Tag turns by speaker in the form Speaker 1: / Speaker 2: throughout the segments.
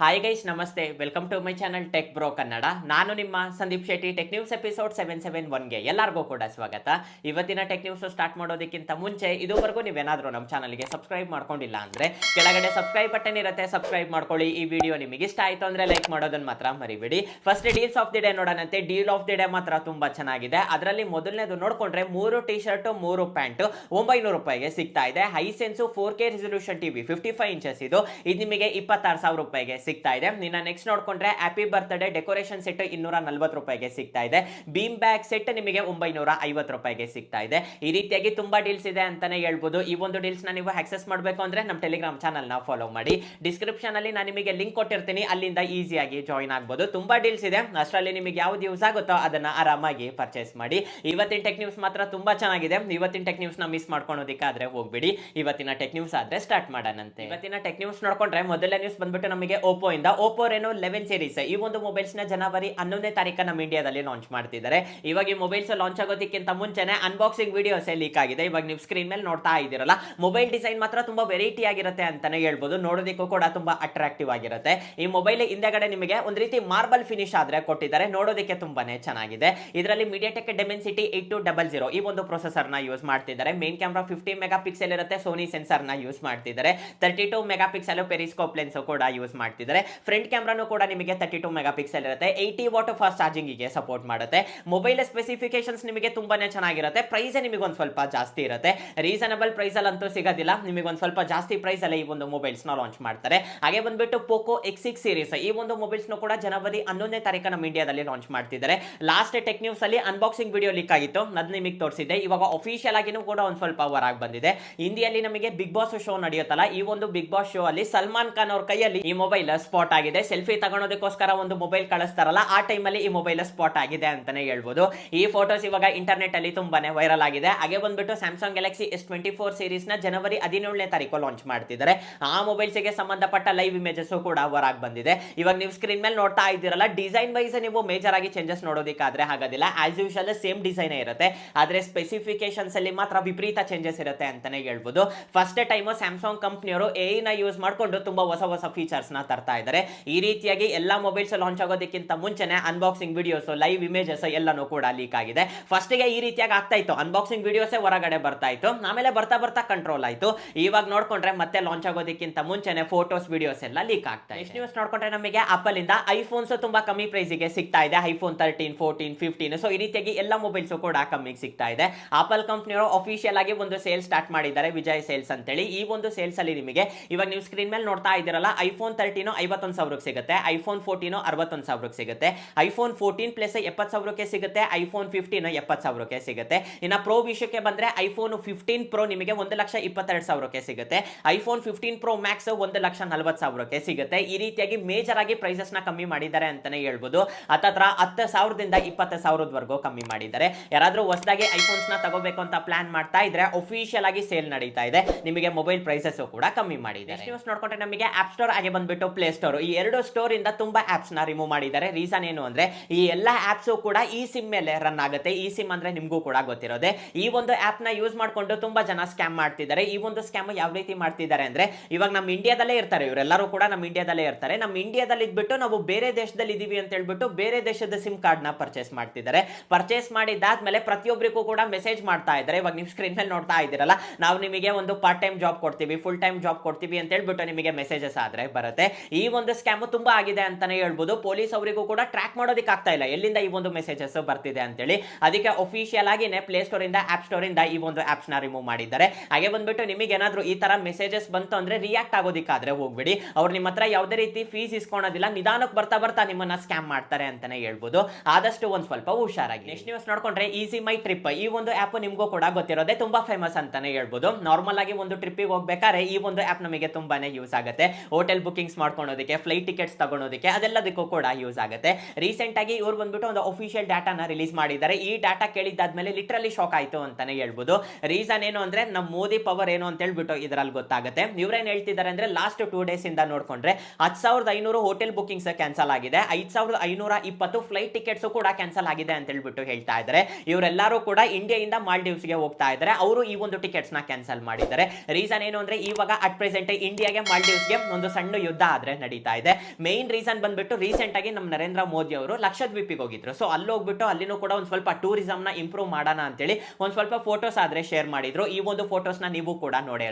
Speaker 1: Hi guys ನಮಸ್ತೆ. Welcome to my channel tech bro Kannada ನಾನು ನಿಮ್ಮ Sandeep Shetty. Tech news episode seven seven ಒನ್ಗೆ ಎಲ್ಲರಿಗೂ ಕೂಡ ಸ್ವಾಗತ. ಇವತ್ತಿನ ಟೆಕ್ ನ್ಯೂಸ್ ಸ್ಟಾರ್ಟ್ ಮಾಡೋದಕ್ಕಿಂತ ಮುಂಚೆ ಇದುವರೆಗೂ ನೀವೇನಾದರೂ ನಮ್ಮ ಚಾನಲ್ಗೆ ಸಬ್ಸ್ಕ್ರೈಬ್ ಮಾಡ್ಕೊಂಡಿಲ್ಲ ಅಂದ್ರೆ ಕೆಳಗಡೆ ಸಬ್ಸ್ಕ್ರೈಬ್ ಬಟನ್ ಇರುತ್ತೆ. ಸಬ್ಸ್ಕ್ರೈಬ್ ಮಾಡ್ಕೊಳ್ಳಿ. ಈ ವಿಡಿಯೋ ನಿಮಗೆ ಇಷ್ಟ ಆಯ್ತು ಅಂದ್ರೆ ಲೈಕ್ ಮಾಡೋದನ್ನ ಮಾತ್ರ ಮರಿಬೇಡಿ. First deals of the day ನೋಡೋಣಂತೆ. Deal of the day ಮಾತ್ರ ತುಂಬಾ ಚೆನ್ನಾಗಿದೆ. ಅದರಲ್ಲಿ ಮೊದಲನೇದು ನೋಡಿಕೊಂಡ್ರೆ ಮೂರು ಟಿ ಶರ್ಟ್ ಮೂರು ಪ್ಯಾಂಟ್ ಒಂಬೈನೂರು ರೂಪಾಯಿಗೆ ಸಿಗ್ತಾ ಇದೆ. Hisense four K resolution TV fifty five inches ಇದು. ಇದು ನಿಮಗೆ ಇಪ್ಪತ್ತಾರು ಸಾವಿರ ರೂಪಾಯಿಗೆ ಸಿಗ್ತಾ ಇದೆ. ನಿನ್ನ ನೆಕ್ಸ್ಟ್ ನೋಡ್ಕೊಂಡ್ರೆ ಹ್ಯಾಪಿ ಬರ್ತ್ಡೇ ಡೆಕೋರೇಷನ್ ಸೆಟ್ ಇನ್ನೂರ ನಲ್ವತ್ತು ರೂಪಾಯಿಗೆ ಸಿಗ್ತಾ ಇದೆ. ಬೀಮ್ ಬ್ಯಾಗ್ ಸೆಟ್ ನಿಮಗೆ ಒಂಬೈನೂರ ಐವತ್ತು ರೂಪಾಯಿಗೆ ಸಿಗ್ತಾ ಇದೆ. ಈ ರೀತಿಯಾಗಿ ತುಂಬಾ ಡೀಲ್ಸ್ ಇದೆ ಅಂತಾನೆ ಹೇಳ್ಬೋದು. ಈ ಒಂದು ಡೀಲ್ಸ್ನ ನೀವು ಆಕ್ಸೆಸ್ ಮಾಡಬೇಕು ಅಂದ್ರೆ ನಮ್ಮ ಟೆಲಿಗ್ರಾಮ್ ಚಾನಲ್ನ ಫಾಲೋ ಮಾಡಿ. ಡಿಸ್ಕ್ರಿಪ್ಷನ್ ಅಲ್ಲಿ ನಾನು ನಿಮಗೆ ಲಿಂಕ್ ಕೊಟ್ಟಿರ್ತೀನಿ. ಅಲ್ಲಿಂದ ಈಸಿಯಾಗಿ ಜಾಯಿನ್ ಆಗ್ಬೋದು. ತುಂಬಾ ಡೀಲ್ಸ್ ಇದೆ. ಅಷ್ಟರಲ್ಲಿ ನಿಮಗೆ ಯಾವ್ದು ಯೂಸ್ ಆಗುತ್ತೋ ಅದನ್ನ ಆರಾಮಾಗಿ ಪರ್ಚೇಸ್ ಮಾಡಿ. ಇವತ್ತಿನ ಟೆಕ್ ನ್ಯೂಸ್ ಮಾತ್ರ ತುಂಬಾ ಚೆನ್ನಾಗಿದೆ. ಇವತ್ತಿನ ಟೆಕ್ ನ್ಯೂಸ್ನ ಮಿಸ್ ಮಾಡ್ಕೊಳೋದಕ್ಕಾದ್ರೆ ಹೋಗ್ಬಿಡಿ. ಇವತ್ತಿನ ಟೆಕ್ ನ್ಯೂಸ್ ಆದ್ರೆ ಸ್ಟಾರ್ಟ್ ಮಾಡೋಣಂತೆ. ಇವತ್ತಿನ ಟೆಕ್ ನ್ಯೂಸ್ ನೋಡ್ಕೊಂಡ್ರೆ ಮೊದಲನೇ ನ್ಯೂಸ್ ಬಂದ್ಬಿಟ್ಟು ನಮಗೆ ಇಂದ ಓಪೋ ರೆನೋ ಲೆವೆನ್ ಸೀರೀಸ್ ಈ ಒಂದು ಮೊಬೈಲ್ಸ್ನ ಜನವರಿ ಹನ್ನೊಂದನೇ ತಾರೀಕು ನಮ್ಮ ಇಂಡಿಯಾದಲ್ಲಿ ಲಾಂಚ್ ಮಾಡ್ತಿದ್ದಾರೆ. ಇವಾಗ ಮೊಬೈಲ್ಸ್ ಲಾಂಚ್ ಆಗೋದಕ್ಕಿಂತ ಮುಂಚೆನೆ ಅನ್ಬಾಕ್ಸಿಂಗ್ ವಿಡಿಯೋಸ್ ಲೀಕ್ ಆಗಿದೆ. ಇವಾಗ ನೀವು ಸ್ಕ್ರೀನ್ ಮೇಲೆ ನೋಡ್ತಾ ಇದ್ದೀರಲ್ಲ ಮೊಬೈಲ್ ಡಿಸೈನ್ ಮಾತ್ರ ತುಂಬಾ ವೆರೈಟಿ ಆಗಿರುತ್ತೆ ಅಂತಾನೆ ಹೇಳ್ಬೋದು. ನೋಡೋದಕ್ಕೂ ಕೂಡ ತುಂಬಾ ಅಟ್ರಾಕ್ಟಿವ್ ಆಗಿರುತ್ತೆ. ಈ ಮೊಬೈಲ್ ಹಿಂದೆಗಡೆ ನಿಮಗೆ ಒಂದು ರೀತಿ ಮಾರ್ಬಲ್ ಫಿನಿಶ್ ಆದ್ರೆ ಕೊಟ್ಟಿದ್ದಾರೆ. ನೋಡೋದಕ್ಕೆ ತುಂಬಾನೇ ಚೆನ್ನಾಗಿದೆ. ಇದರಲ್ಲಿ MediaTek Dimensity eight two double zero ಈ ಒಂದು ಪ್ರೊಸೆಸರ್ನ ಯೂಸ್ ಮಾಡ್ತಿದ್ದಾರೆ. Main camera fifty mega pixel ಇರುತ್ತೆ. ಸೋನಿ ಸೆನ್ಸರ್ನ ಯೂಸ್ ಮಾಡ್ತಿದ್ದಾರೆ. Thirty two megapixel periscope lens ಕೂಡ ಯೂಸ್ ಮಾಡ್ತಿದ್ದಾರೆ. ಫ್ರಂಟ್ ಕ್ಯಾಮ್ರಾನು ಕೂಡ ನಿಮಗೆ ತರ್ಟಿ ಟು ಮೆಗಾ ಪಿಕ್ಸೆಲ್ ಇರುತ್ತೆ ಏಯ್ಟಿ ವಾಟ್ ಫಾಸ್ಟ್ ಚಾರ್ಜಿಂಗಿಗೆ ಸಪೋರ್ಟ್ ಮಾಡುತ್ತೆ. ಮೊಬೈಲ್ ಸ್ಪೆಸಿಫಿಕೇಶನ್ಸ್ ನಿಮಗೆ ತುಂಬಾ ಚೆನ್ನಾಗಿರುತ್ತೆ. ಪ್ರೈಸ್ ನಿಮಗೆ ಒಂದು ಸ್ವಲ್ಪ ಜಾಸ್ತಿ ಇರುತ್ತೆ. ರೀಸನಬಲ್ ಪ್ರೈಸ್ ಅಲ್ಲಿ ಅಂತೂ ಸಿಗೋದಿಲ್ಲ. ನಿಮಗೆ ಒಂದು ಸ್ವಲ್ಪ ಜಾಸ್ತಿ ಪ್ರೈಸ್ ಅಲ್ಲಿ ಈ ಒಂದು ಮೊಬೈಲ್ಸ್ನ ಲಾಂಚ್ ಮಾಡ್ತಾರೆ. ಹಾಗೆ ಬಂದ್ಬಿಟ್ಟು ಪೋಕೋ ಎಕ್ಸ್ ಸಿಕ್ಸ್ ಸೀರೀಸ್ ಈ ಒಂದು ಮೊಬೈಲ್ಸ್ ಕೂಡ ಜನವರಿ ಹನ್ನೊಂದನೇ ತಾರೀಕು ನಮ್ಮ ಇಂಡಿಯಾದಲ್ಲಿ ಲಾಂಚ್ ಮಾಡ್ತಿದ್ದಾರೆ. ಲಾಸ್ಟ್ ಟೆಕ್ ನ್ಯೂಸ್ ಅಲ್ಲಿ ಅನ್ಬಾಕ್ಸಿಂಗ್ ವಿಡಿಯೋ ಲೀಕ್ ಆಗಿತ್ತು. ಅದು ನಿಮಗೆ ತೋರಿಸಿದೆ ಇವಾಗ ಅಫಿಷಿಯಲ್ ಆಗಿನೂ ಕೂಡ ಒಂದು ಸ್ವಲ್ಪ ಹೊರಗೆ ಬಂದಿದೆ. ಹಿಂದಿಯಲ್ಲಿ ನಮಗೆ ಬಿಗ್ ಬಾಸ್ ಶೋ ನಡೆಯುತ್ತಲ್ಲ, ಈ ಒಂದು ಬಿಗ್ ಬಾಸ್ ಶೋ ಅಲ್ಲಿ ಸಲ್ಮಾನ್ ಖಾನ್ ಅವ್ರ ಕೈಯಲ್ಲಿ ಈ ಮೊಬೈಲ್ ಸ್ಪಾಟ್ ಆಗಿದೆ. ಸೆಲ್ಫಿ ತಗೊಳೋದಕ್ಕೋಸ್ಕರ ಒಂದು ಮೊಬೈಲ್ ಕಳಿಸ್ತಾರಲ್ಲ, ಆ ಟೈಮಲ್ಲಿ ಈ ಮೊಬೈಲ್ ಸ್ಪಾಟ್ ಆಗಿದೆ ಅಂತಾನೆ ಹೇಳ್ಬೋದು. ಈ ಫೋಟೋಸ್ ಇವಾಗ ಇಂಟರ್ನೆಟ್ ಅಲ್ಲಿ ತುಂಬಾನೇ ವೈರಲ್ ಆಗಿದೆ. ಹಾಗೆ ಬಂದ್ಬಿಟ್ಟು Samsung Galaxy S twenty four ಸೀರೀಸ್ನ ಜನವರಿ ಹದಿನೇಳನೇ ತಾರೀಕು ಲಾಂಚ್ ಮಾಡ್ತಿದ್ದಾರೆ. ಆ ಮೊಬೈಲ್ಸ್ಗೆ ಸಂಬಂಧಪಟ್ಟ ಲೈವ್ ಇಮೇಜಸ್ ಕೂಡ ಹೊರಗೆ ಬಂದಿದೆ. ಇವಾಗ ನೀವು ಸ್ಕ್ರೀನ್ ಮೇಲೆ ನೋಡ್ತಾ ಇದ್ದೀರಲ್ಲ ಡಿಸೈನ್ ವೈಸ್ ನೀವು ಮೇಜರ್ ಆಗಿ ಚೇಂಜಸ್ ನೋಡೋದಕ್ಕಾದ್ರೆ ಆಗೋದಿಲ್ಲ ಆಸ್ ಯೂಶಲ್ ಸೇಮ್ ಡಿಸೈನ್ ಇರುತ್ತೆ. ಆದ್ರೆ ಸ್ಪೆಸಿಫಿಕೇಶನ್ಸ್ ಅಲ್ಲಿ ಮಾತ್ರ ವಿಪರೀತ ಚೇಂಜಸ್ ಇರುತ್ತೆ ಅಂತಾನೆ ಹೇಳ್ಬೋದು. ಫಸ್ಟ್ ಟೈಮ್ ಸ್ಯಾಮ್ಸಂಗ್ ಕಂಪ್ನಿಯವರು ನ ಯೂಸ್ ಮಾಡಿಕೊಂಡು ತುಂಬಾ ಹೊಸ ಹೊಸ ಫೀಚರ್ಸ್ನ ತರ್ತಾ ಇದ್ದಾರೆ. ಈ ರೀತಿಯಾಗಿ ಎಲ್ಲಾ ಮೊಬೈಲ್ಸ್ ಲಾಂಚ್ ಆಗೋದಕ್ಕಿಂತ ಮುಂಚೆನೆ ಅನ್ಬಾಕ್ಸಿಂಗ್ ವಿಡಿಯೋಸ್ ಲೈವ್ ಇಮೇಜಸ್ ಎಲ್ಲಾನು ಕೂಡ ಲೀಕ್ ಆಗಿದೆ. ಫಸ್ಟ್ಗೆ ಈ ರೀತಿಯಾಗಿ ಆಗ್ತಾ ಇತ್ತು. ಅನ್ಬಾಕ್ಸಿಂಗ್ ವಿಡಿಯೋಸ್ ಹೊರಗಡೆ ಬರ್ತಾ ಇತ್ತು. ಆಮೇಲೆ ಬರ್ತಾ ಬರ್ತಾ ಕಂಟ್ರೋಲ್ ಆಯ್ತು. ಇವಾಗ ನೋಡ್ಕೊಂಡ್ರೆ ಮತ್ತೆ ಲಾಂಚ್ ಆಗೋದಕ್ಕಿಂತ ಮುಂಚೆನೆ ಫೋಟೋಸ್ ವಿಡಿಯೋಸ್ ಎಲ್ಲ ಲೀಕ್ ಆಗ್ತಾ ಇದೆ. ನ್ಯೂಸ್ ನೋಡ್ಕೊಂಡ್ರೆ ನಮಗೆ ಆಪಲ್ ಇಂದ ಐಫೋನ್ಸ್ ತುಂಬಾ ಕಮ್ಮಿ ಪ್ರೈಸ್ಗೆ ಸಿಗ್ತಾ ಇದೆ. IPhone thirteen fourteen fifteen so ಈ ರೀತಿಯಾಗಿ ಎಲ್ಲ ಮೊಬೈಲ್ಸ್ ಕೂಡ ಕಮ್ಮಿಗೆ ಸಿಗ್ತಾ ಇದೆ. ಆಪಲ್ ಕಂಪ್ನಿಯವರು ಅಫಿಷಿಯಲ್ ಆಗಿ ಒಂದು ಸೇಲ್ ಸ್ಟಾರ್ಟ್ ಮಾಡಿದ್ದಾರೆ. ವಿಜಯ್ ಸೇಲ್ಸ್ ಅಂತೇಳಿ. ಈ ಒಂದು ಸೇಲ್ಸ್ ಅಲ್ಲಿ ನಿಮಗೆ ಇವಾಗ ನೀವು ಸ್ಕ್ರೀನ್ ಮೇಲೆ ನೋಡ್ತಾ ಇದ್ದೀರಲ್ಲ ಐಫೋನ್ ತರ್ಟೀನು ಐವತ್ತೊಂದು ಸಾವಿರಕ್ಕೆ ಸಿಗುತ್ತೆ, ಐಫೋನ್ ಫೋರ್ಟೀನು ಅರವತ್ತೊಂದು ಸಾವಿರಕ್ಕೆ ಸಿಗುತ್ತೆ, ಐಫೋನ್ ಫೋರ್ಟೀನ್ ಪ್ಲಸ್ ಎಪ್ಪತ್ತು ಸಾವಿರಕ್ಕೆ ಸಿಗುತ್ತೆ, ಐಫೋನ್ ಫಿಫ್ಟೀನ್ ಎಪ್ಪತ್ತು ಸಾವಿರಕ್ಕೆ ಸಿಗುತ್ತೆ. ಇನ್ನು ಪ್ರೋ ವಿಷಯಕ್ಕೆ ಬಂದ್ರೆ ಐಫೋನ್ ಫಿಫ್ಟೀನ್ ಪ್ರೋ ನಿಮಗೆ ಒಂದು ಲಕ್ಷ ಇಪ್ಪತ್ತೆರಡು ಸಾವಿರಕ್ಕೆ ಸಿಗುತ್ತೆ, ಐಫೋನ್ ಫಿಫ್ಟೀನ್ ಪ್ರೋ ಮ್ಯಾಕ್ಸ್ ಒಂದು ಲಕ್ಷ ನಲ್ವತ್ತು ಸಾವಿರಕ್ಕೆ ಸಿಗುತ್ತೆ. ಈ ರೀತಿಯಾಗಿ ಮೇಜರ್ ಆಗಿ ಪ್ರೈಸಸ್ನ ಕಮ್ಮಿ ಮಾಡಿದ್ದಾರೆ ಅಂತಾನೆ ಹೇಳ್ಬೋದು. ಹತ್ತತ್ರ ಹತ್ತು ಸಾವಿರದಿಂದ ಇಪ್ಪತ್ತು ಸಾವಿರದವರೆಗೂ ಕಮ್ಮಿ ಮಾಡಿದ್ದಾರೆ. ಯಾರಾದರೂ ಹೊಸದಾಗಿ ಐಫೋನ್ಸ್ನ ತಗೋಬೇಕು ಅಂತ ಪ್ಲಾನ್ ಮಾಡ್ತಾ ಇದ್ರೆ ಅಫಿಷಿಯಲ್ ಆಗಿ ಸೇಲ್ ನಡೀತಾ ಇದೆ. ನಿಮಗೆ ಮೊಬೈಲ್ ಪ್ರೈಸಸ್ ಕೂಡ ಕಮ್ಮಿ ಮಾಡಿದೆ ನೋಡ್ಕೊಂಡ್ರೆ ನಮಗೆ ಆಪ್ ಸ್ಟೋರ್ ಆಗಿ ಬಂದ್ಬಿಟ್ಟು ಪ್ಲೇ ಸ್ಟೋರ್ ಈ ಎರಡು ಸ್ಟೋರ್ ಇಂದ ತುಂಬಾ ಆಪ್ಸ್ನ ರಿಮೂವ್ ಮಾಡಿದ್ದಾರೆ. ರೀಸನ್ ಏನು ಅಂದ್ರೆ, ಈ ಎಲ್ಲ ಆಪ್ಸ್ ಕೂಡ ಈ ಸಿಮ್ ಮೇಲೆ ರನ್ ಆಗುತ್ತೆ. ಈ ಸಿಮ್ ಅಂದ್ರೆ ನಿಮಗೂ ಕೂಡ ಗೊತ್ತಿರೋದೆ. ಈ ಒಂದು ಆಪ್ನ ಯೂಸ್ ಮಾಡಿಕೊಂಡು ತುಂಬಾ ಜನ ಸ್ಕ್ಯಾಮ್ ಮಾಡ್ತಿದ್ದಾರೆ. ಈ ಒಂದು ಸ್ಕ್ಯಾಮ್ ಯಾವ ರೀತಿ ಮಾಡ್ತಿದ್ದಾರೆ ಅಂದ್ರೆ, ಇವಾಗ ನಮ್ಮ ಇಂಡಿಯಾದಲ್ಲೇ ಇರ್ತಾರೆ ಇವರೆಲ್ಲರೂ ಕೂಡ ನಮ್ಮ ಇಂಡಿಯಾದಲ್ಲೇ ಇರ್ತಾರೆ. ನಮ್ಮ ಇಂಡಿಯಾದಲ್ಲಿ ಇದ್ಬಿಟ್ಟು ನಾವು ಬೇರೆ ದೇಶದಲ್ಲಿ ಇದೀವಿ ಅಂತ ಹೇಳ್ಬಿಟ್ಟು ಬೇರೆ ದೇಶದ ಸಿಮ್ ಕಾರ್ಡ್ನ ಪರ್ಚೇಸ್ ಮಾಡ್ತಿದ್ದಾರೆ. ಪರ್ಚೇಸ್ ಮಾಡಿದಾದ್ಮೇಲೆ ಪ್ರತಿಯೊಬ್ಬರಿಗೂ ಕೂಡ ಮೆಸೇಜ್ ಮಾಡ್ತಾ ಇದ್ದಾರೆ. ಇವಾಗ ನಿಮ್ಮ ಸ್ಕ್ರೀನ್ ಮೇಲೆ ನೋಡ್ತಾ ಇದ್ದೀರಲ್ಲ, ನಾವು ನಿಮಗೆ ಒಂದು ಪಾರ್ಟ್ ಟೈಮ್ ಜಾಬ್ ಕೊಡ್ತೀವಿ ಫುಲ್ ಟೈಮ್ ಜಾಬ್ ಕೊಡ್ತೀವಿ ಅಂತ ಹೇಳ್ಬಿಟ್ಟು ನಿಮಗೆ ಮೆಸೇಜಸ್ ಆದರೆ ಬರುತ್ತೆ. ಈ ಒಂದು ಸ್ಕ್ಯಾಮ್ ತುಂಬಾ ಆಗಿದೆ ಅಂತಾನೆ ಹೇಳ್ಬೋದು. ಪೊಲೀಸ್ ಅವರಿಗೂ ಕೂಡ ಟ್ರ್ಯಾಕ್ ಮಾಡೋದಕ್ಕೆ ಆಗ್ತಾ ಇಲ್ಲ. ಎಲ್ಲಿಂದ ಈ ಒಂದು ಮೆಸೇಜಸ್ ಬರ್ತಿದೆ ಅಂತೇಳಿ. ಅದಕ್ಕೆ ಅಫಿಷಿಯಲ್ ಆಗಿನೇ ಪ್ಲೇ ಸ್ಟೋರ್ ಇಂದ ಆಪ್ ಸ್ಟೋರ್ ಇಂದ ಈ ಒಂದು ಆಪ್ಸ್ನ ರಿಮೂವ್ ಮಾಡಿದ್ದಾರೆ. ಹಾಗೆ ಬಂದ್ಬಿಟ್ಟು ನಿಮಗೆ ಏನಾದ್ರು ಈ ತರ ಮೆಸೇಜಸ್ ಬಂತು ಅಂದ್ರೆ ರಿಯಾಕ್ಟ್ ಆಗೋದಿಕ್ಕಾದ್ರೆ ಹೋಗ್ಬಿಡಿ. ಅವ್ರು ನಿಮ್ಮ ಹತ್ರ ಯಾವುದೇ ರೀತಿ ಫೀಸ್ ಇಸ್ಕೊಳೋದಿಲ್ಲ. ನಿಧಾನಕ್ಕೆ ಬರ್ತಾ ಬರ್ತಾ ನಿಮ್ಮನ್ನ ಸ್ಕ್ಯಾಮ್ ಮಾಡ್ತಾರೆ ಅಂತಾನೆ ಹೇಳ್ಬೋದು. ಆದಷ್ಟು ಒಂದ್ ಸ್ವಲ್ಪ ಹುಷಾರಾಗಿ ನೆಕ್ಸ್ಟ್ ನ್ಯೂಸ್ ನೋಡ್ಕೊಂಡ್ರೆ ಈಸಿ ಮೈ ಟ್ರಿಪ್ ಈ ಒಂದು ಆಪ್ ನಿಮಗೂ ಕೂಡ ಗೊತ್ತಿರೋದೆ ತುಂಬಾ ಫೇಮಸ್ ಅಂತಾನೆ ಹೇಳ್ಬೋದು. ನಾರ್ಮಲ್ ಆಗಿ ಒಂದು ಟ್ರಿಪ್ಪಿಗೆ ಹೋಗ್ಬೇಕಾದ್ರೆ ಈ ಒಂದು ಆಪ್ ನಮಗೆ ತುಂಬಾನೇ ಯೂಸ್ ಆಗುತ್ತೆ. ಹೋಟೆಲ್ ಬುಕಿಂಗ್ಸ್ ಮಾಡ್ಕೊಳೋದಕ್ಕೆ ಫ್ಲೈಟ್ ಟಿಕೆಟ್ಸ್ ತಗೊಳೋದಕ್ಕೆ ಅದೆಲ್ಲದಕ್ಕೂ ಕೂಡ ಯೂಸ್ ಆಗುತ್ತೆ. ರೀಸೆಂಟ್ ಆಗಿ ಇವ್ರು ಬಂದ್ಬಿಟ್ಟು ಒಂದು ಅಫಿಷಿಯಲ್ ಡಾಟಾನ ರಿಲೀಸ್ ಮಾಡಿದ್ದಾರೆ. ಈ ಡಾಟಾ ಕೇಳಿದ್ದಾದ್ಮೇಲೆ ಲಿಟ್ರಲಿ ಶಾಕ್ ಆಯಿತು ಅಂತಾನೆ ಹೇಳ್ಬೋದು. ರೀಸನ್ ಏನು ಅಂದ್ರೆ ನಮ್ಮ ಮೋದಿ ಪವರ್ ಏನು ಅಂತ ಹೇಳ್ಬಿಟ್ಟು ಇದರಲ್ಲಿ ಗೊತ್ತಾಗುತ್ತೆ. ಇವ್ರೇನು ಹೇಳ್ತಿದ್ದಾರೆ ಅಂದರೆ ಲಾಸ್ಟ್ ಟೂ ಡೇಸ್ ಇಂದ ನೋಡ್ಕೊಂಡ್ರೆ ಹತ್ತು ಸಾವಿರದ ಐನೂರು ಹೋಟೆಲ್ ಬುಕಿಂಗ್ಸ್ ಕ್ಯಾನ್ಸಲ್ ಆಗಿದೆ. ಐದು ಸಾವಿರದ ಐನೂರ ಇಪ್ಪತ್ತು ಫ್ಲೈಟ್ ಟಿಕೆಟ್ಸ್ ಕೂಡ ಕ್ಯಾನ್ಸಲ್ ಆಗಿದೆ ಅಂತ ಹೇಳ್ಬಿಟ್ಟು ಹೇಳ್ತಾ ಇದ್ದಾರೆ. ಇವರೆಲ್ಲರೂ ಕೂಡ ಇಂಡಿಯಾದಿಂದ ಮಾಲ್ಡೀವ್ಸ್ಗೆ ಹೋಗ್ತಾ ಇದ್ದಾರೆ. ಅವರು ಈ ಒಂದು ಟಿಕೆಟ್ಸ್ನ ಕ್ಯಾನ್ಸಲ್ ಮಾಡಿದ್ದಾರೆ. ರೀಸನ್ ಏನು ಅಂದ್ರೆ ಇವಾಗ ಅಟ್ ಪ್ರೆಸೆಂಟ್ ಇಂಡಿಯಾಗೆ ಮಾಲ್ಡೀವ್ಸ್ಗೆ ಒಂದು ಸಣ್ಣ ಯುದ್ಧ ಆದ್ರೆ ಗಾಬರೆ ನಡೀತಾ ಇದೆ. ಮೇನ್ ರೀಸನ್ ಬಂದ್ಬಿಟ್ಟು ರೀಸೆಂಟ್ ಆಗಿ ನಮ್ಮ ನರೇಂದ್ರ ಮೋದಿ ಅವರು ಲಕ್ಷದ್ವೀಪಿಗೆ ಹೋಗಿದ್ರು. ಸೊ ಅಲ್ಲಿ ಹೋಗ್ಬಿಟ್ಟು ಅಲ್ಲಿನೂ ಕೂಡ ಒಂದು ಸ್ವಲ್ಪ ಟೂರಿಸಂನ ಇಂಪ್ರೂವ್ ಮಾಡೋಣ ಅಂತೇಳಿ ಒಂದು ಸ್ವಲ್ಪ ಫೋಟೋಸ್ ಆದ್ರೆ ಶೇರ್ ಮಾಡಿದ್ರು. ಈ ಒಂದು ಫೋಟೋಸ್ನ ನೀವು ಕೂಡ ನೋಡೇ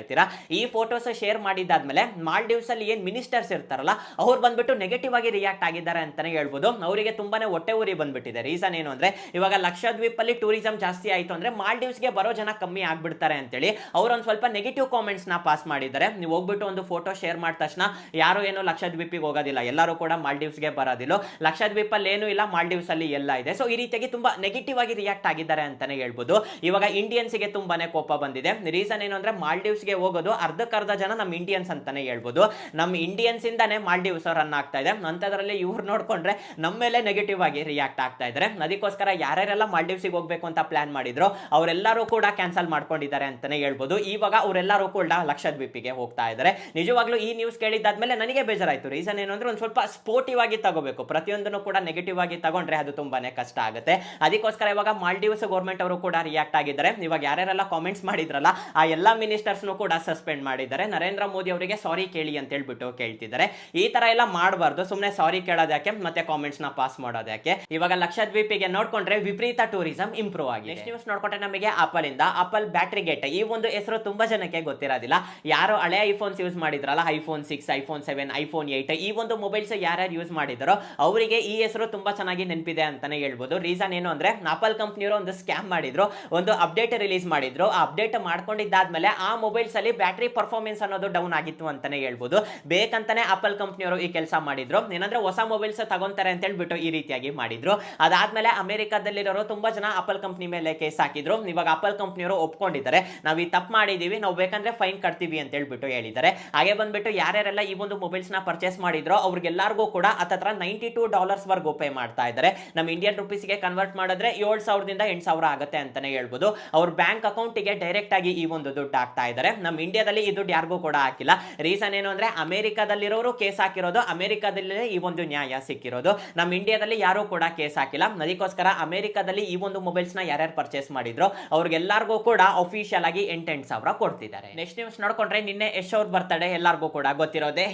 Speaker 1: ಈ ಫೋಟೋಸ್ ಶೇರ್ ಮಾಡಿದಾದ್ಮೇಲೆ ಮಾಲ್ಡೀವ್ಸ್ ಅಲ್ಲಿ ಏನ್ ಮಿನಿಸ್ಟರ್ಸ್ ಇರ್ತಾರಲ್ಲ, ಅವ್ರು ಬಂದ್ಬಿಟ್ಟು ನೆಗೆಟಿವ್ ಆಗಿ ರಿಯಾಕ್ಟ್ ಆಗಿದ್ದಾರೆ ಅಂತಾನೆ ಹೇಳ್ಬೋದು. ಅವರಿಗೆ ತುಂಬಾನೇ ಹೊಟ್ಟೆ ಉರಿ ಬಂದ್ಬಿಟ್ಟಿದೆ. ರೀಸನ್ ಏನು ಅಂದ್ರೆ, ಇವಾಗ ಲಕ್ಷದ್ವೀಪ್ ಅಲ್ಲಿ ಟೂರಿಸಂ ಜಾಸ್ತಿ ಆಯ್ತು ಅಂದ್ರೆ ಮಾಲ್ಡೀವ್ಸ್ಗೆ ಬರೋ ಜನ ಕಮ್ಮಿ ಆಗ್ಬಿಡ್ತಾರೆ ಅಂತೇಳಿ ಅವ್ರು ಒಂದು ಸ್ವಲ್ಪ ನೆಗೆಟಿವ್ನ ಪಾಸ್ ಮಾಡಿದ್ದಾರೆ. ನೀವು ಹೋಗ್ಬಿಟ್ಟು ಒಂದು ಫೋಟೋ ಶೇರ್ ಮಾಡಿದ ತಕ್ಷಣ ಯಾರು ಏನು ಲಕ್ಷದ್ವೀಪಿಗೆ ಹೋಗೋದಿಲ್ಲ. ಎಲ್ಲರೂ ಕೂಡ ಮಾಲ್ಡೀವ್ಸ್ಗೆ ಬರೋದಿಲ್ಲ. ಲಕ್ಷದ್ವೀಪಲ್ಲಿ ಏನೂ ಇಲ್ಲ ಮಾಲ್ಡೀವ್ಸ್ ಅಲ್ಲಿ ಎಲ್ಲ ಇದೆ. ಸೊ ಈ ರೀತಿಯಾಗಿ ತುಂಬಾ ನೆಗೆಟಿವ್ ಆಗಿ ರಿಯಾಕ್ಟ್ ಆಗಿದ್ದಾರೆ ಅಂತಾನೆ ಹೇಳ್ಬೋದು. ಇವಾಗ ಇಂಡಿಯನ್ಸ್ಗೆ ತುಂಬಾನೇ ಕೋಪ ಬಂದಿದೆ. ರೀಸನ್ ಏನು ಅಂದ್ರೆ ಮಾಲ್ಡೀವ್ಸ್ಗೆ ಹೋಗೋದು ಅರ್ಧಕ್ಕರ್ಧ ಜನ ನಮ್ಮ ಇಂಡಿಯನ್ಸ್ ಅಂತಾನೆ ಹೇಳ್ಬೋದು. ನಮ್ಮ ಇಂಡಿಯನ್ಸ್ ಇಂದಾನೆ ಮಾಲ್ಡೀವ್ಸ್ ರನ್ ಆಗ್ತಾ ಇದೆ. ಅಂತದ್ರಲ್ಲಿ ಇವ್ರು ನೋಡ್ಕೊಂಡ್ರೆ ನಮ್ಮ ಮೇಲೆ ನೆಗೆಟಿವ್ ಆಗಿ ರಿಯಾಕ್ಟ್ ಆಗ್ತಾ ಇದ್ದಾರೆ ಅದಕ್ಕೋಸ್ಕರ ಯಾರ್ಯಾರೆಲ್ಲ ಮಾಲ್ಡೀವ್ಸಿಗೆ ಹೋಗ್ಬೇಕು ಅಂತ ಪ್ಲಾನ್ ಮಾಡಿದ್ರು ಅವರೆಲ್ಲರೂ ಕೂಡ ಕ್ಯಾನ್ಸಲ್ ಮಾಡ್ಕೊಂಡಿದ್ದಾರೆ ಅಂತಾನೆ ಹೇಳ್ಬೋದು. ಇವಾಗ ಅವರೆಲ್ಲರೂ ಕೂಡ ಲಕ್ಷದ್ವೀಪಿಗೆ ಹೋಗ್ತಾ ಇದ್ದಾರೆ ನಿಜವಾಗ್ಲೂ ಈ ನ್ಯೂಸ್ ಕೇಳಿದ್ದಾದ್ಮೇಲೆ ನನಗೆ ಬೇಜಾರಾಯ್ತು. ರೀಸನ್ ಏನು ಅಂದ್ರೆ ಒಂದು ಸ್ವಲ್ಪ ಸ್ಪೋರ್ಟಿವ್ ಆಗಿ ತಗೋಬೇಕು. ಪ್ರತಿಯೊಂದನ್ನು ಕೂಡ ನೆಗೆಟಿವ್ ಆಗಿ ತಗೊಂಡ್ರೆ ಅದು ತುಂಬಾನೇ ಕಷ್ಟ ಆಗುತ್ತೆ. ಅದಕ್ಕೋಸ್ಕರ ಇವಾಗ ಮಾಲ್ಡೀವ್ಸ್ ಗೌರ್ಮೆಂಟ್ ಅವರು ಕೂಡ ರಿಯಾಕ್ಟ್ ಆಗಿದ್ದಾರೆ. ಇವಾಗ ಯಾರ್ಯಾರೆಲ್ಲ ಕಾಮೆಂಟ್ಸ್ ಮಾಡಿದ್ರಲ್ಲ ಆ ಎಲ್ಲ ಮಿನಿಸ್ಟರ್ಸ್ನು ಕೂಡ ಸಸ್ಪೆಂಡ್ ಮಾಡಿದ್ದಾರೆ. ನರೇಂದ್ರ ಮೋದಿ ಅವರಿಗೆ ಸಾರಿ ಕೇಳಿ ಅಂತ ಹೇಳ್ಬಿಟ್ಟು ಕೇಳ್ತಿದ್ದಾರೆ. ಈ ತರ ಎಲ್ಲ ಮಾಡಬಾರ್ದು. ಸುಮ್ಮನೆ ಸಾರಿ ಕೇಳೋದಕ್ಕೆ ಮತ್ತೆ ಕಾಮೆಂಟ್ಸ್ನ ಪಾಸ್ ಮಾಡೋದಕ್ಕೆ ಇವಾಗ ಲಕ್ಷದ್ವೀಪಿಗೆ ನೋಡ್ಕೊಂಡ್ರೆ ವಿಪರೀತ ಟೂರಿಸಂ ಇಂಪ್ರೂವ್ ಆಗಿದೆ. ನೆಕ್ಸ್ಟ್ ನ್ಯೂಸ್ ನೋಡ್ಕೊಂಡ್ರೆ ನಮಗೆ ಆಪಲ್ ಇಂದ. ಆಪಲ್ ಬ್ಯಾಟ್ರಿ ಗೇಟ್ ಈ ಒಂದು ಹೆಸರು ತುಂಬಾ ಜನಕ್ಕೆ ಗೊತ್ತಿರೋದಿಲ್ಲ. ಯಾರು ಹಳೆ ಐಫೋನ್ಸ್ ಯೂಸ್ ಮಾಡಿದ್ರಲ್ಲ iPhone six iPhone seven iPhone eight ಈ ಒಂದು ಮೊಬೈಲ್ಸ್ ಯಾರ್ಯಾರು ಯೂಸ್ ಮಾಡಿದಾರೋ ಅವರಿಗೆ ಈ ಹೆಸರು ತುಂಬಾ ಚೆನ್ನಾಗಿ ನೆನಪಿದೆ ಅಂತಾನೆ ಹೇಳ್ಬೋದು. ರೀಸನ್ ಏನು ಅಂದ್ರೆ ಆಪಲ್ ಕಂಪ್ನಿಯವರು ಒಂದು ಸ್ಕ್ಯಾಮ್ ಮಾಡಿದ್ರು, ಒಂದು ಅಪ್ಡೇಟ್ ರಿಲೀಸ್ ಮಾಡಿದ್ರು. ಆ ಅಪ್ಡೇಟ್ ಮಾಡ್ಕೊಂಡಿದ್ದಾದ್ಮೇಲೆ ಆ ಮೊಬೈಲ್ಸ್ ಅಲ್ಲಿ ಬ್ಯಾಟ್ರಿ ಪರ್ಫಾರ್ಮೆನ್ಸ್ ಅನ್ನೋದು ಡೌನ್ ಆಗಿತ್ತು ಅಂತಾನೆ ಹೇಳ್ಬೋದು. ಬೇಕಂತಾನೆ ಆಪಲ್ ಕಂಪ್ನಿಯವರು ಈ ಕೆಲಸ ಮಾಡಿದ್ರು. ಏನಂದ್ರೆ, ಹೊಸ ಮೊಬೈಲ್ಸ್ ತಗೊಂತಾರೆ ಅಂತ ಹೇಳ್ಬಿಟ್ಟು ಈ ರೀತಿಯಾಗಿ ಮಾಡಿದ್ರು. ಅದಾದ್ಮೇಲೆ ಅಮೆರಿಕಾದಲ್ಲಿರೋರು ತುಂಬಾ ಜನ ಆಪಲ್ ಕಂಪ್ನಿ ಮೇಲೆ ಕೇಸ್ ಹಾಕಿದ್ರು. ಇವಾಗ ಆಪಲ್ ಕಂಪ್ನಿಯವರು ಒಪ್ಕೊಂಡಿದ್ದಾರೆ. ನಾವು ಈ ತಪ್ಪು ಮಾಡಿದೀವಿ, ನಾವು ಬೇಕಂದ್ರೆ ಫೈನ್ ಕಟ್ತೀವಿ ಅಂತ ಹೇಳ್ಬಿಟ್ಟು ಹೇಳಿದ್ದಾರೆ. ಹಾಗೆ ಬಂದ್ಬಿಟ್ಟು ಯಾರ್ಯಾರೆಲ್ಲ ಈ ಒಂದು ಮೊಬೈಲ್ಸ್ ನ ಪರ್ಚೇಸ್ ಮಾಡಿದ್ರೋ ಅವ್ರಿಗೆಲ್ಲರಿಗೂ ಕೂಡ ಹತ್ತತ್ರ ನೈಂಟಿ ಟೂ ಡಾಲರ್ಸ್ ವರ್ಗೂ ಪೇ ಮಾಡ್ತಾ ಇದ್ದಾರೆ ನಮ್ಮ ಇಂಡಿಯನ್ ರುಪೀಸ್ಗೆ ಕನ್ವರ್ಟ್ ಮಾಡಿದ್ರೆ ಏಳು ಸಾವಿರದಿಂದ ಎಂಟು ಸಾವಿರ ಆಗುತ್ತೆ ಅಂತಾನೆ ಹೇಳ್ಬೋದು. ಅವ್ರ ಬ್ಯಾಂಕ್ ಅಕೌಂಟಿಗೆ ಡೈರೆಕ್ಟ್ ಆಗಿ ಈ ಒಂದು ದುಡ್ಡು ಹಾಕ್ತಾ ಇದ್ದಾರೆ ನಮ್ಮ ಇಂಡಿಯಾದಲ್ಲಿ ಈ ದುಡ್ಡು ಯಾರಿಗೂ ಕೂಡ ಹಾಕಿಲ್ಲ. ರೀಸನ್ ಏನು ಅಂದ್ರೆ ಅಮೆರಿಕಾದಲ್ಲಿರೋರು ಕೇಸ್ ಹಾಕಿರೋದು, ಅಮೆರಿಕಾದಲ್ಲಿ ಈ ಒಂದು ನ್ಯಾಯ ಸಿಕ್ಕಿರೋದು. ನಮ್ಮ ಇಂಡಿಯಾದಲ್ಲಿ ಯಾರು ಕೂಡ ಕೇಸ್ ಹಾಕಿಲ್ಲ. ಅದಕ್ಕೋಸ್ಕರ ಅಮೆರಿಕಾದಲ್ಲಿ ಈ ಒಂದು ಮೊಬೈಲ್ಸ್ನ ಯಾರ್ಯಾರು ಪರ್ಚೇಸ್ ಮಾಡಿದ್ರು ಅವ್ರಿಗೆಲ್ಲರಿಗೂ ಕೂಡ ಅಫಿಷಿಯಲ್ ಆಗಿ ಎಂಟೆಂಟು ಸಾವಿರ ಕೊಡ್ತಿದ್ದಾರೆ. ನೆಕ್ಸ್ಟ್ ನ್ಯೂಸ್ ನೋಡ್ಕೊಂಡ್ರೆ ನಿನ್ನೆ ಯಶ್ ಅವ್ರ ಬರ್ತಡೆ ಎಲ್ಲರಿಗೂ ಕೂಡ ಗೊತ್ತಿರೋದೆ.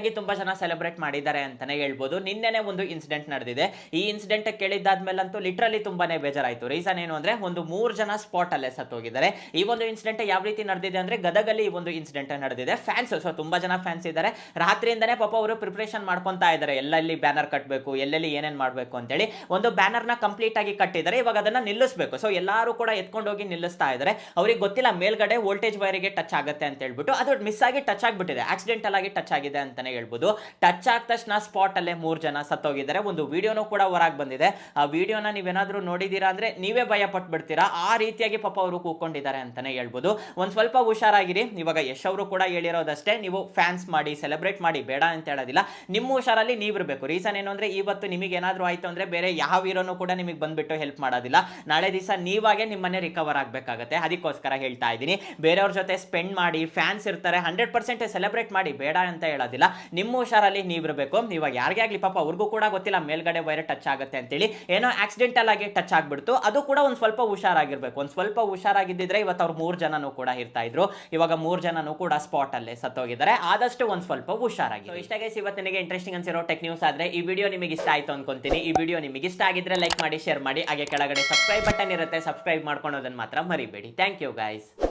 Speaker 1: ಹೆವಿಯಾಗಿ ತುಂಬಾ ಜನ ಸೆಲೆಬ್ರೇಟ್ ಮಾಡಿದ್ದಾರೆ ಅಂತಾನೆ ಹೇಳ್ಬೋದು. ನಿನ್ನೆನೆ ಒಂದು ಇನ್ಸಿಡೆಂಟ್ ನಡೆದಿದೆ. ಈ ಇನ್ಸಿಡೆಂಟ್ ಕೇಳಿದ್ದಾದ್ಮೇಲಂತೂ ಲಿಟ್ರಲಿ ತುಂಬಾನೇ ಬೇಜಾರಾಯ್ತು. ರೀಸನ್ ಏನು ಅಂದ್ರೆ ಒಂದು ಮೂರು ಜನ ಸ್ಪಾಟ್ ಅಲ್ಲೇ ಸತ್ತೋಗಿದ್ದಾರೆ. ಈ ಒಂದು ಇನ್ಸಿಡೆಂಟ್ ಯಾವ ರೀತಿ ನಡೆದಿದೆ ಅಂದ್ರೆ ಗದಗಲ್ಲಿ ಈ ಒಂದು ಇನ್ಸಿಡೆಂಟ್ ನಡೆದಿದೆ. ಫ್ಯಾನ್ಸ್ ಸೊ ತುಂಬಾ ಜನ ಫ್ಯಾನ್ಸ್ ಇದ್ದಾರೆ. ರಾತ್ರಿಯಿಂದನೇ ಪಾಪ ಅವರು ಪ್ರಿಪರೇಷನ್ ಮಾಡ್ಕೊತಾ ಇದ್ದಾರೆ. ಎಲ್ಲೆಲ್ಲಿ ಬ್ಯಾನರ್ ಕಟ್ಟಬೇಕು ಎಲ್ಲೆಲ್ಲಿ ಏನೇನ್ ಮಾಡಬೇಕು ಅಂತೇಳಿ ಒಂದು ಬ್ಯಾನರ್ನ ಕಂಪ್ಲೀಟ್ ಆಗಿ ಕಟ್ಟಿದ್ದಾರೆ. ಇವಾಗ ಅದನ್ನ ನಿಲ್ಲಿಸಬೇಕು. ಸೊ ಎಲ್ಲರೂ ಕೂಡ ಎತ್ಕೊಂಡು ಹೋಗಿ ನಿಲ್ಲಿಸ್ತಾ ಇದ್ದಾರೆ. ಅವ್ರಿಗೆ ಗೊತ್ತಿಲ್ಲ ಮೇಲ್ಗಡೆ ವೋಲ್ಟೇಜ್ ವೈರಿಗೆ ಟಚ್ ಆಗುತ್ತೆ ಅಂತ ಹೇಳ್ಬಿಟ್ಟು. ಅದು ಮಿಸ್ ಆಗಿ ಟಚ್ ಆಗಿಬಿಟ್ಟಿದೆ. ಆಕ್ಸಿಡೆಂಟಲ್ ಆಗಿ ಟಚ್ ಆಗಿದೆ ಅಂತಾನೆ ಹೇಳ್ಬೋದು. ಟಚ್ ಆದ ತಕ್ಷಣ ಸ್ಪಾಟ್ ಅಲ್ಲೇ ಮೂರು ಜನ ಸತ್ತೋಗಿದ್ದಾರೆ. ಒಂದು ವಿಡಿಯೋನೂ ಕೂಡ ಹೊರಗೆ ಬಂದಿದೆ. ಆ ವಿಡಿಯೋನ ನೀವೇನಾದ್ರೂ ನೋಡಿದೀರಾ ಅಂದ್ರೆ ನೀವೇ ಭಯ ಪಟ್ಬಿಡ್ತೀರಾ. ಆ ರೀತಿಯಾಗಿ ಪಾಪ ಅವರು ಕೂಕೊಂಡಿದ್ದಾರೆ ಅಂತಾನೆ ಹೇಳ್ಬೋದು. ಒಂದ್ ಸ್ವಲ್ಪ ಹುಷಾರಾಗಿರಿ. ಇವಾಗ ಯಶ್ ಅವರು ಕೂಡ ಹೇಳಿರೋದಷ್ಟೇ. ನೀವು ಫ್ಯಾನ್ಸ್ ಮಾಡಿ ಸೆಲೆಬ್ರೇಟ್ ಮಾಡಿ, ಬೇಡ ಅಂತ ಹೇಳೋದಿಲ್ಲ. ನಿಮ್ಮ ಹುಷಾರಲ್ಲಿ ನೀವಿರಬೇಕು. ರೀಸನ್ ಏನು ಅಂದ್ರೆ ಇವತ್ತು ನಿಮಗೆ ಏನಾದರೂ ಆಯ್ತು ಅಂದ್ರೆ ಬೇರೆ ಯಾವ ಹೀರೋನು ಕೂಡ ನಿಮಗೆ ಬಂದ್ಬಿಟ್ಟು ಹೆಲ್ಪ್ ಮಾಡೋದಿಲ್ಲ. ನಾಳೆ ದಿವಸ ನೀವಾಗೆ ನಿಮ್ಮನ್ನೇ ರಿಕವರ್ ಆಗಬೇಕಾಗತ್ತೆ. ಅದಕ್ಕೋಸ್ಕರ ಹೇಳ್ತಾ ಇದ್ದೀನಿ. ಬೇರೆಯವ್ರ ಜೊತೆ ಸ್ಪೆಂಡ್ ಮಾಡಿ ಫ್ಯಾನ್ಸ್ ಇರ್ತಾರೆ ಹಂಡ್ರೆಡ್ ಪರ್ಸೆಂಟ್ ಸೆಲೆಬ್ರೇಟ್ ಮಾಡಿ, ಬೇಡ ಅಂತ ಹೇಳೋದಿಲ್ಲ. ನಿಮ್ಮ ಹುಷಾರಲ್ಲಿ ನೀವಿರಬೇಕು. ಇವಾಗ ಯಾರಿಗೆ ಆಗಲಿ ಪಾಪ ಅವ್ರಿಗೂ ಕೂಡ ಗೊತ್ತಿಲ್ಲ, ಮೇಲ್ಗಡೆ ವೈರ್ ಟಚ್ ಆಗುತ್ತೆ ಅಂತೇಳಿ. ಏನೋ ಆಕ್ಸಿಡೆಂಟಲ್ ಆಗಿ ಟಚ್ ಆಗಿಬಿಡ್ತು. ಅದು ಕೂಡ ಒಂದು ಸ್ವಲ್ಪ ಹುಷಾರಾಗಿರ್ಬೇಕು. ಒಂದು ಸ್ವಲ್ಪ ಹುಷಾರಾಗಿದ್ದಿದ್ರೆ ಇವತ್ತು ಅವ್ರು ಮೂರು ಜನನೂ ಕೂಡ ಇರ್ತಾ ಇದ್ರು. ಇವಾಗ ಮೂರು ಜನನೂ ಕೂಡ ಸ್ಪಾಟ್ ಅಲ್ಲೇ ಸತ್ತೋಗಿದ್ದಾರೆ. ಆದಷ್ಟು ಒಂದು ಸ್ವಲ್ಪ ಹುಷಾರಾಗಿ. ಇಷ್ಟ ಗೈಸ್ ಇವತ್ತು ನನಗೆ ಇಂಟ್ರೆಸ್ಟಿಂಗ್ ಅನ್ಸಿರೋ ಟೆಕ್ ನ್ಯೂಸ್ ಆದ್ರೆ ಈ ವಿಡಿಯೋ ನಿಮಗೆ ಇಷ್ಟ ಆಯ್ತು ಅನ್ಕೊಂತೀನಿ. ಈ ವಿಡಿಯೋ ನಿಮಗೆ ಇಷ್ಟ ಆಗಿದ್ರೆ ಲೈಕ್ ಮಾಡಿ ಶೇರ್ ಮಾಡಿ. ಹಾಗೆ ಕೆಳಗಡೆ ಸಬ್ಸ್ಕ್ರೈಬ್ ಬಟನ್ ಇರುತ್ತೆ. ಸಬ್ಸ್ಕ್ರೈಬ್ ಮಾಡ್ಕೊಳೋದನ್ನು ಮಾತ್ರ ಮರಿಬೇಡಿ. Thank you guys